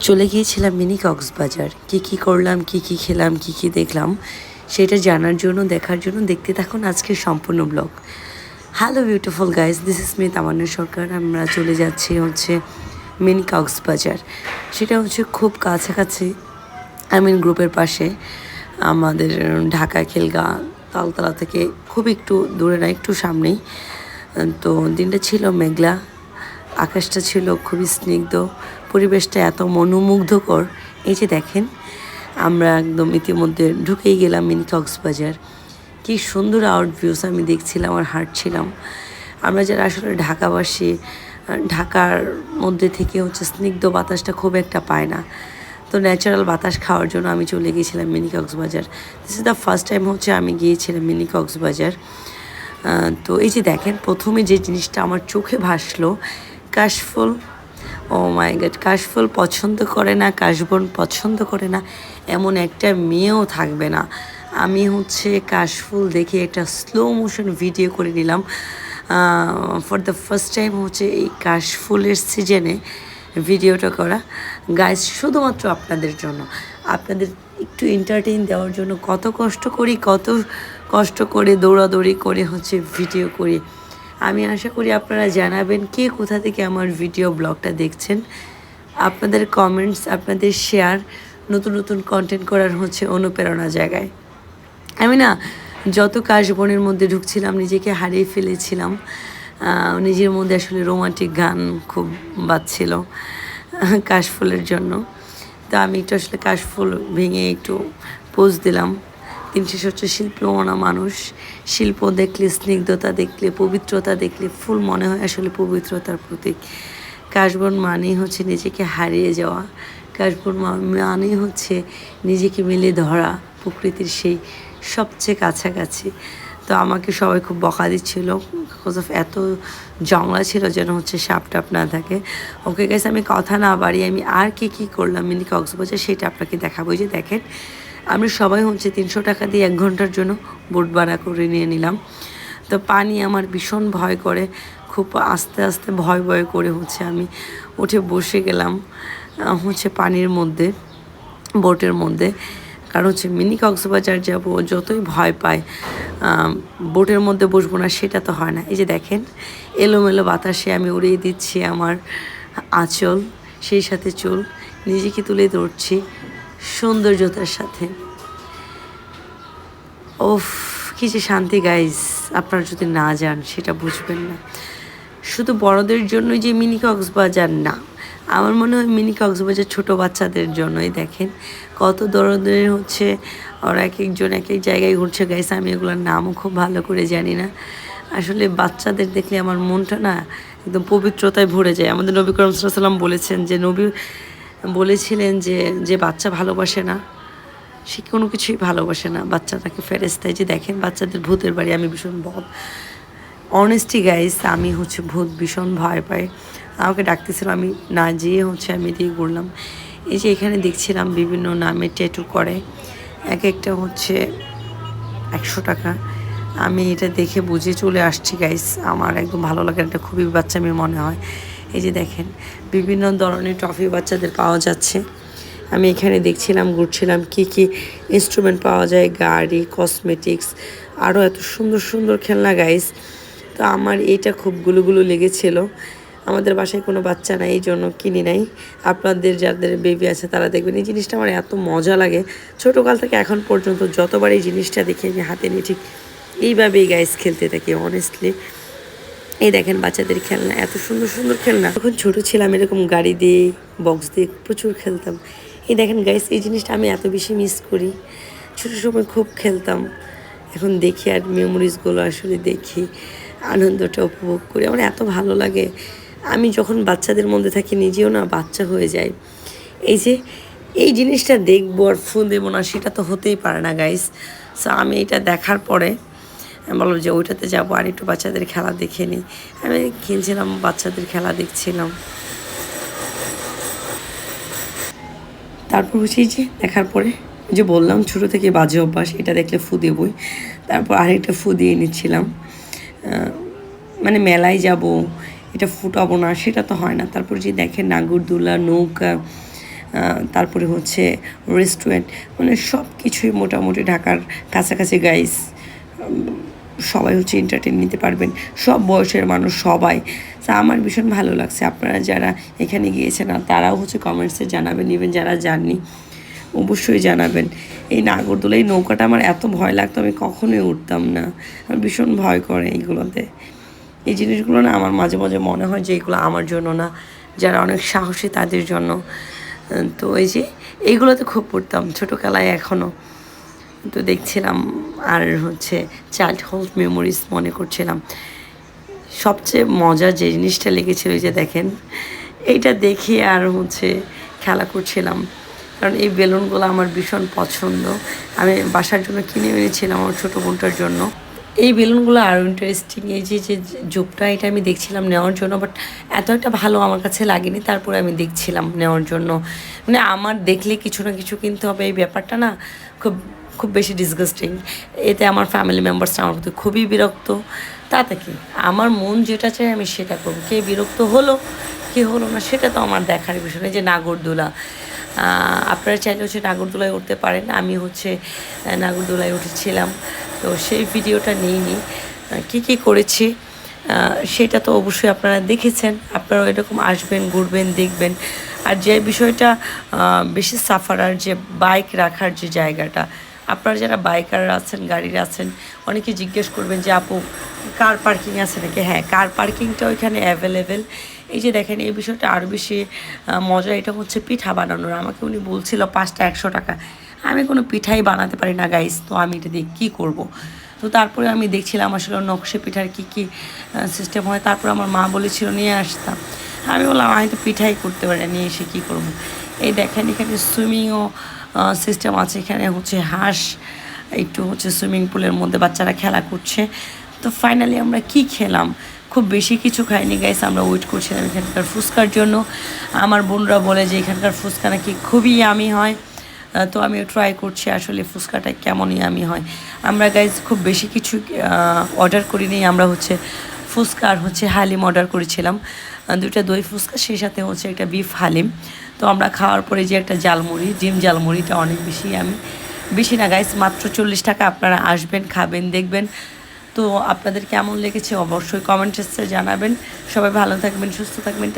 চলে গিয়েছিলাম মিনি কক্সবাজার। কি কি করলাম, কি কি খেলাম, কি কি দেখলাম, সেটা জানার জন্য, দেখার জন্য দেখতে থাকুন আজকের সম্পূর্ণ blog. Hello beautiful guys this is me Tamanna Sarkar. আমরা চলে যাচ্ছি হচ্ছে মিনি কক্সবাজার। সেটা হচ্ছে খুব কাছাকাছি আই মিন গ্রুপের পাশে। আমাদের ঢাকা খেলগা তালতলা থেকে খুব একটু দূরে না, একটু সামনেই। তো দিনটা ছিল মেঘলা আকাশটা ছিল খুবই স্নিগ্ধ, পরিবেশটা এত মনোমুগ্ধকর। এই যে দেখেন, আমরা একদম ইতিমধ্যে ঢুকেই গেলাম মিনি কক্সবাজার। কি সুন্দর আউট ভিউস আমি দেখছিলাম আর হাঁটছিলাম। আমরা যারা আসলে ঢাকাবাসী ঢাকার মধ্যে থেকে হচ্ছে স্নিগ্ধ বাতাসটা খুব একটা পায় না। তো ন্যাচারাল বাতাস খাওয়ার জন্য আমি চলে গিয়েছিলাম mini Cox's Bazar. This is the first time হচ্ছে আমি গিয়েছিলাম মিনি কক্সবাজার। তো এই যে দেখেন, প্রথমে যে জিনিসটা আমার চোখে ভাসলো কাশফুল। ও মাই গড, কাশফুল পছন্দ করে না, কাশবন পছন্দ করে না, এমন একটা মেয়েও থাকবে না। আমি হচ্ছে কাশফুল দেখে একটা স্লো মোশন ভিডিও করে নিলাম। ফর দ্য ফার্স্ট টাইম হচ্ছে এই কাশফুলের সিজনে ভিডিওটা করা। গাইজ শুধুমাত্র আপনাদের জন্য। আপনাদের একটু এন্টারটেইন দেওয়ার জন্য কত কষ্ট করি, কত কষ্ট করে দৌড়াদৌড়ি করে হচ্ছে ভিডিও করি। আমি আশা করি আপনারা জানাবেন কে কোথা থেকে আমার ভিডিও ব্লগটা দেখছেন। আপনাদের কমেন্টস আপনাদের শেয়ার নতুন নতুন কন্টেন্ট করার হচ্ছে অনুপ্রেরণা জায়গায়। আমি না যত কাশবনের মধ্যে ঢুকছিলাম, নিজেকে হারিয়ে ফেলেছিলাম নিজের মধ্যে আসলে রোমান্টিক গান খুব বাজছিল, কাশফুলের জন্য। তো আমি একটু আসলে কাশফুল ভেঙে একটু পোজ দিলাম। দিন শেষ হচ্ছে শিল্পমনা মানুষ। শিল্প দেখলে, স্নিগ্ধতা দেখলে, পবিত্রতা দেখলে, ফুল মনে হয় আসলে পবিত্রতার প্রতীক। কাশবন মানেই হচ্ছে নিজেকে হারিয়ে যাওয়া। কাশবন মা- মানেই হচ্ছে নিজেকে মিলে ধরা প্রকৃতির সেই সবচেয়ে কাছাকাছি। তো আমাকে সবাই খুব বকা দিচ্ছিল। বিকজ অফ এত জংলা ছিল যেন হচ্ছে সাপ টাপ না থাকে। ওকে গেছে আমি কথা না বাড়ি আমি আর কি কি করলাম মিনি কক্সবাজার, সেটা আপনাকে দেখাবো। যে দেখেন আমরা সবাই হচ্ছে তিনশো টাকা দিয়ে এক ঘণ্টার জন্য বোট ভাড়া করে নিয়ে নিলাম। তো পানি আমার ভীষণ ভয় করে, খুব আস্তে আস্তে ভয় ভয় করে হচ্ছে আমি উঠে বসে গেলাম হচ্ছে পানির মধ্যে, বোটের মধ্যে। কারণ হচ্ছে মিনি কক্সবাজার যাব, যতই ভয় পায় বোটের মধ্যে বসবো না, সেটা তো হয় না। এই যে দেখেন, এলোমেলো বাতাসে আমি উড়িয়ে দিচ্ছি আমার আঁচল, সেই সাথে চুল, নিজেকে তুলে ধরছি। সৌন্দর্যতার সাথে। ওফ, কি যে শান্তি গাইস আপনারা যদি না যান, সেটা বুঝবেন না। শুধু বড়দের জন্যই যে মিনি কক্সবাজার না, আমার মনে হয় মিনি কক্সবাজার ছোট বাচ্চাদের জন্যই দেখেন। কত দরদের হচ্ছে, ওরা এক একজন এক এক জায়গায় ঘুরছে গাইস আমি এগুলোর নামও খুব ভালো করে জানি না। আসলে বাচ্চাদের দেখলে আমার মনটা না একদম পবিত্রতায় ভরে যায়। আমাদের নবী করম সাল্লাম বলেছেন যে, নবী বলেছিলেন যে যে বাচ্চা ভালোবাসে না, সে কোনো কিছুই ভালোবাসে না। বাচ্চাটাকে ফেরেস্তায় যে দেখেন, বাচ্চাদের ভূতের বাড়ি, আমি ভীষণ বদ। অনেস্টি গাইস আমি হচ্ছে ভূত, ভীষণ ভয় পাই। আমাকে ডাকতেছিল, আমি না যেয়ে হচ্ছে আমি দিয়ে ঘুরলাম। এই যে এখানে দেখছিলাম বিভিন্ন নামে ট্যাটু করে। এক একটা হচ্ছে একশো টাকা। আমি এটা দেখে বুঝে চলে আসছি গাইস আমার একদম ভালো লাগে এটা খুবই বাচ্চা মেয়ে মনে হয়। এই যে দেখেন, বিভিন্ন ধরনের ট্রফি বাচ্চাদের পাওয়া যাচ্ছে। আমি এখানে দেখছিলাম, ঘুরছিলাম কি কি ইনস্ট্রুমেন্ট পাওয়া যায়, গাড়ি কসমেটিক্স আরও এত সুন্দর সুন্দর খেলনা গাইস তো আমার এটা খুব গুলুগুলু লেগেছিল। আমাদের বাসায় কোনো বাচ্চা নাই, এই জন্য কিনি নাই। আপনাদের যাদের বেবি আছে তারা দেখবেন, এই জিনিসটা আমার এত মজা লাগে। ছোটোকাল থেকে এখন পর্যন্ত যতবার এই জিনিসটা দেখি আমি হাতে নিয়ে ঠিক এইভাবেই গাইস খেলতে থাকি অনেস্টলি এই দেখেন বাচ্চাদের খেলনা, এত সুন্দর সুন্দর খেলনা। যখন ছোট ছিলাম এরকম গাড়ি দিয়ে বক্স দিয়ে প্রচুর খেলতাম। এই দেখেন গাইস এই জিনিসটা আমি এত বেশি মিস করি। ছোটো সময় খুব খেলতাম। এখন দেখি আর মেমোরিজগুলো আসলে দেখি। আনন্দটা উপভোগ করি। আমার এত ভালো লাগে। আমি যখন বাচ্চাদের মধ্যে থাকি, নিজেও না বাচ্চা হয়ে যাই। এই যে, এই জিনিসটা দেখব আর ফোন দেবো না, সেটা তো হতেই পারে না গাইস সো আমি এটা দেখার পরে বললাম যে ওইটাতে যাব আর একটু বাচ্চাদের খেলা দেখে নিই। আমি খেলছিলাম, বাচ্চাদের খেলা দেখছিলাম। তারপর হচ্ছে যে দেখার পরে যে বললাম ছোটো থেকে বাজে অভ্যাস, এটা দেখলে ফু দেবই। তারপর আরেকটা ফু দিয়ে নিচ্ছিলাম। মানে মেলায় যাব, এটা ফুটাবো না, সেটা তো হয় না। তারপর যে দেখেন নাগরদোলা, নৌকা তারপরে হচ্ছে রেস্টুরেন্ট মানে সব কিছুই মোটামুটি ঢাকার কাছাকাছি গাইস সবাই হচ্ছে এন্টারটেন নিতে পারবেন। সব বয়সের মানুষ, সবাই। তা আমার ভীষণ ভালো লাগছে আপনারা যারা এখানে গিয়েছেন আর তারাও হচ্ছে কমেন্টসে জানাবেন ইভেন যারা যাননি, অবশ্যই জানাবেন। এই নাগরদোলা, এই নৌকাটা আমার এত ভয় লাগতো, আমি কখনোই উঠতাম না। আমার ভীষণ ভয় করে এইগুলোতে। এই জিনিসগুলো না আমার মাঝে মাঝে মনে হয় যে এইগুলো আমার জন্য না, যারা অনেক সাহসী তাদের জন্য। তো এই যে, এইগুলোতে খুব পড়তাম ছোটোবেলায় এখনও তো দেখছিলাম আর হচ্ছে চাইল্ড চাইল্ডহুড মেমোরিজ মনে করছিলাম। সবচেয়ে মজার যে জিনিসটা লেগেছিল যে দেখেন, এইটা দেখে আর হচ্ছে খেলা করছিলাম। কারণ এই বেলুনগুলো আমার ভীষণ পছন্দ। আমি বাসার জন্য কিনে এনেছিলাম আমার ছোটো বোনটার জন্য। এই বেলুনগুলো আরও ইন্টারেস্টিং এই যে যে জোপটা এটা আমি দেখছিলাম নেওয়ার জন্য বাট এত একটা ভালো আমার কাছে লাগেনি, তারপরে আমি দেখছিলাম নেওয়ার জন্য। মানে আমার দেখলে কিছু না কিছু কিনতে হবে, এই ব্যাপারটা না খুব খুব বেশি ডিসগাস্টিং এতে আমার ফ্যামিলি মেম্বার্সরা আমার প্রতি খুবই বিরক্ত। তাতে কি? আমার মন যেটা চাই আমি সেটা করব। কে বিরক্ত হলো, কে হলো না, সেটা তো আমার দেখার বিষয়। যে নাগরদোলা আপনারা চাইলে হচ্ছে নাগরদোলায় উঠতে পারেন। আমি হচ্ছে নাগরদোলায় উঠেছিলাম। তো সেই ভিডিওটা নিইনি। কী কী করেছি? সেটা তো অবশ্যই আপনারা দেখেছেন। আপনারাও এরকম আসবেন, ঘুরবেন, দেখবেন। আর যে বিষয়টা বেশি সাফারার যে বাইক রাখার যে জায়গাটা আপনারা যারা বাইকার আছেন, গাড়ির আছেন অনেকে জিজ্ঞেস করবেন যে, আপু কার পার্কিং আছে নাকি? হ্যাঁ কার পার্কিংটা ওইখানে অ্যাভেলেবেল এই যে দেখেন, এই বিষয়টা আরও বেশি মজা। এটা হচ্ছে পিঠা বানানোর। আমাকে উনি বলছিল, পাঁচটা একশো টাকা। আমি কোনো পিঠাই বানাতে পারি না গাইস তো আমি এটা দিয়ে কী করব? তো তারপরে আমি দেখছিলাম আসলে নকশে পিঠার কী কী সিস্টেম হয়। তারপর আমার মা বলেছিল, নিয়ে আসতাম আমি বললাম, আমি তো পিঠাই করতে পারি নিয়ে এসে কী করব? এই দেখেন, এখানে সুইমিংও সিস্টেম আছে। এখানে হচ্ছে হাঁস, একটু হচ্ছে সুইমিং পুলের মধ্যে বাচ্চারা খেলা করছে। তো ফাইনালি আমরা কি খেলাম? খুব বেশি কিছু খাইনি গাইস আমরা ওয়েট করছিলাম এখানকার ফুচকার জন্য। আমার বোনরা বলে যে এখানকার ফুচকা নাকি খুবই আমি হয়। তো আমি ট্রাই করছি আসলে ফুচকাটা কেমনই আমি হয়। আমরা গাইজ খুব বেশি কিছু অর্ডার করিনি। আমরা হচ্ছে ফুচকা আর হচ্ছে হালিম অর্ডার করেছিলাম। দুইটা দই ফুচকা, সেই সাথে হচ্ছে একটা বিফ হালিম। তো আমরা খাওয়ার পরে যে একটা জালমুড়ি ডিম জালমুড়িটা অনেক বেশি আমি বেশি না গাইস মাত্র চল্লিশ টাকা আপনারা আসবেন, খাবেন, দেখবেন। তো আপনাদের কেমন লেগেছে অবশ্যই কমেন্টসে জানাবেন। সবাই ভালো থাকবেন, সুস্থ থাকবেন।